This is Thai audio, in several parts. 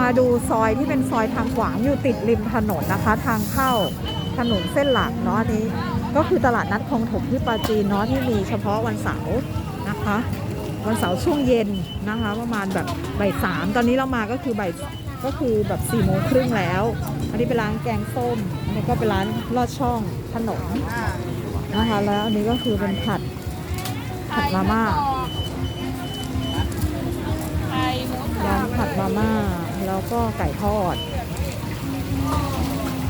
มาดูซอยที่เป็นซอยทางขวางอยู่ติดริมถนนนะคะ ทางเข้าถนนเส้นหลักเนาะอันนี้ ก็คือตลาดนัดคลองถมที่ปราจีนเนาะที่มีเฉพาะวันเสาร์นะคะ วันเสาร์ช่วงเย็นนะคะ ประมาณแบบบ่ายสามตอนนี้เรามาก็คือบ่ายก็คือแบบสี่โมงครึ่งแล้ว อันนี้เป็นร้านแกงส้มอันนี้ก็เป็นร้านลอดช่องขนมนะคะแล้วอันนี้ก็คือเป็นผัดผัดมาม่าไข่หมูกรร้าอนบผัดมาม่า แล้วก็ไก่ทอด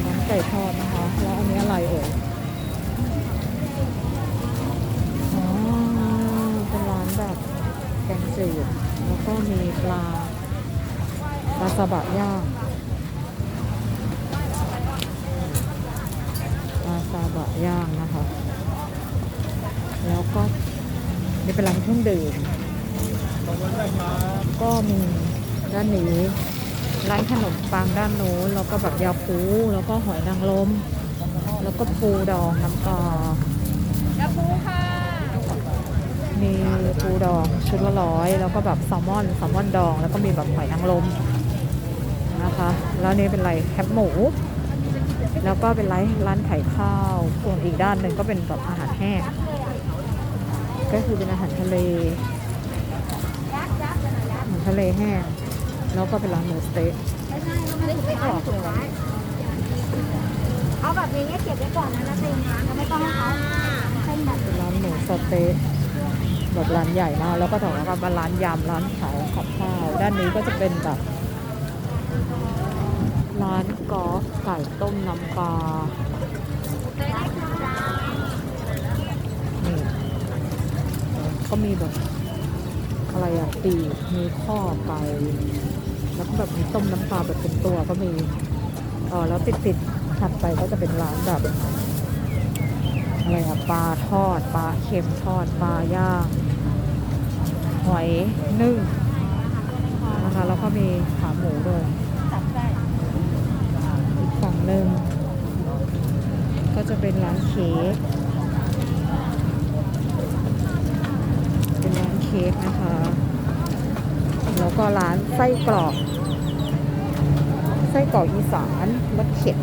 ร้านไก่ทอดนะคะ แล้วอันนี้อะไรเอ่ยอ๋อเป็นร้านแบบแกงจืดแล้วก็มีปลาปลาสบะย่างปลาซาบะย่างนะคะ แล้วก็นี่เป็นร้านเครื่องดื่มก็มีด้านนี้ ร้านขนมปังด้านโน้นแล้วก็แบบยาคูแล้วก็หอยนางรมแล้วก็ปูดองน้ำปลาแล้วปูค่ะ มีปูดองชุดละร้อยแล้วก็แบบแซลมอนแซลมอนดอง แล้วก็มีแบบหอยนางรมนะคะ แล้วนี่เป็นอะไรแคบหมู แล้วก็เป็นร้านร้านขายข้าวส่วนอีกด้านหนึ่งก็เป็นแบบอาหารแห้งก็คือเป็นอาหารทะเลอาหารทะเลแห้ง แล้วก็เป็นร้านหมูสเต๊ะไม่ออกเลยเอาแบบนี้เก็บไว้ก่อนนะนะติงนะไม่ต้องให้เขาเส้นแบบเป็นร้านหมูสเต๊ะแบบร้านใหญ่มากแล้วก็แถวนั้นก็เป็นร้านยำร้านขายกับข้าวด้านนี้ก็จะเป็นแบบร้านกอล์ฟไก่ต้มน้ำปลานี่ก็มีแบบอะไรอะปีมีข้อไก่ แบบมีต้มน้ำปลาแบบเป็นตัวก็มีเออแล้วติดติดๆถัดไปก็จะเป็นร้านแบบอะไรอะปลาทอดปลาเค็มทอดปลาย่างหอยนึ่งนะคะแล้วก็มีขาหมูด้วยอีกฝั่งหนึ่งก็จะเป็นร้านเค้กเป็นร้านเค้กนะคะ แล้วก็ร้านไส้กรอก ส้กรอกอีสานรสเข็น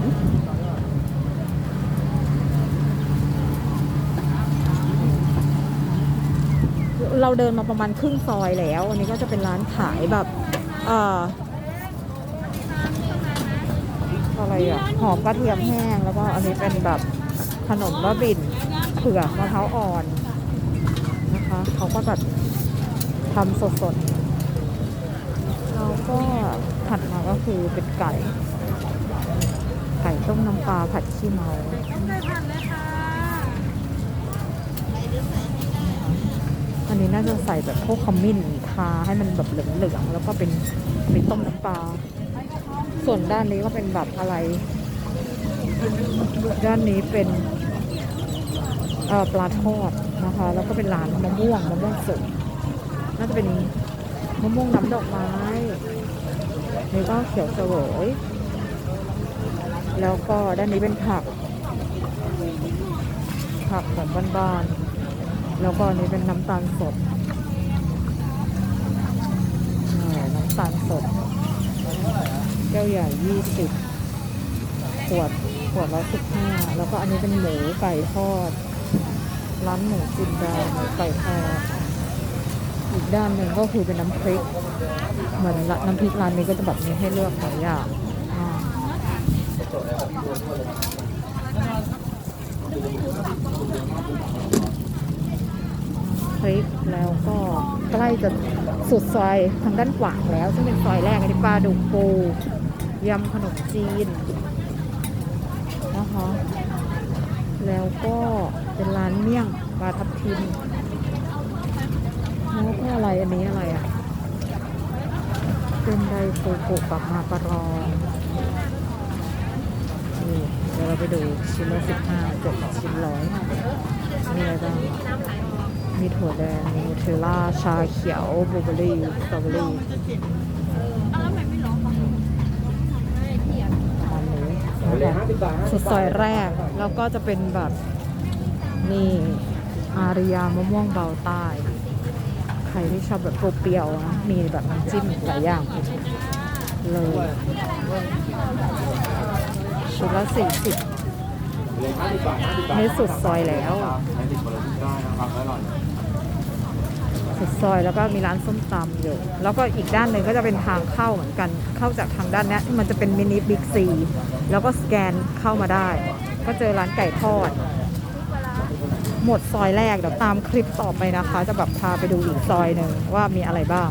เราเดินมาประมาณครึ่งซอยแล้ว อันนี้ก็จะเป็นร้านขายแบบเอ่ออะไรอะหอมกระเทียมแห้ง แล้วก็อันนี้เป็นแบบขนมบ้าบินเผือกมะพร้าวอ่อนนะคะเขาก็แบบทำสดๆแล้วก็ ผัดมาก็คือเป็นไก่ ไก่ต้มน้ำปลาผัดขี้เมาอันนี้น่าจะใส่แบบพวกขมิ้นทาให้มันแบบเหลืองๆแล้วก็เป็นเป็นต้มน้ำปลา ส่วนด้านนี้ก็เป็นแบบอะไร ด้านนี้เป็นปลาทอดนะคะ แล้วก็เป็นร้านมะม่วงมะม่วงสุกน่าจะเป็นมะม่วงน้ำดอกไม้ นี่ก็เขียวสวยแล้วก็ด้านนี้เป็นผัก ผักแบบบ้านๆ แล้วก็นี้เป็นน้ำตาลสดน้ำตาลสด แก้วใหญ่ยี่สิบขวด ขวดละสิบห้าแล้วก็อันนี้เป็นหมูไก่ทอด ร้านหมูจินดาหมูไก่ทอด ด้านหนึ่งก็คือเป็นน้ำพริก เหมือนละน้ำพริกร้านนี้ก็จะแบบมีให้เลือกหลายอย่างพริกแล้วก็ใกล้จะสุดซอยทางด้านขวาแล้ว ซึ่งเป็นซอยแรกอันนี้ปลาดุกปูยำขนมจีนนะคะแล้วก็เป็นร้านเมี่ยงปลาทับทิม แล้วก็อะไรอันนี้อะไรอะ เป็นไดโฟโกะกับมาปารองนี่เดี๋ยวเราไปดูชิ้นละสิบห้าจบชิ้นร้อยมีอะไรบ้างมีถั่วแดงมีเทล่า ชาเขียวบลูเบอร์รี่สตรอเบอรี่เอาแล้วทำไมไม่ร้องก่อนไม่เถียงประมาณนี้นะคะสุดซอยแรก แล้วก็จะเป็นแบบ นี่ อาริยามะม่วงเบาใต้ ใครที่ชอบแบบเปรี้ยวๆนะมีแบบน้ำจิ้มหลายอย่างเลยชุดละสี่สิบเลยห้าสิบบาทห้าสิบบาทนี่สุดซอยแล้ว สุดซอยแล้วก็มีร้านส้มตำอยู่ แล้วก็อีกด้านหนึ่งก็จะเป็นทางเข้าเหมือนกัน เข้าจากทางด้านนี้ที่มันจะเป็นมินิบิ๊กซี แล้วก็สแกนเข้ามาได้ ก็เจอร้านไก่ทอด หมดซอยแรกเดี๋ยวตามคลิปต่อไปนะคะ จะแบบพาไปดูอีกซอยหนึ่งว่ามีอะไรบ้าง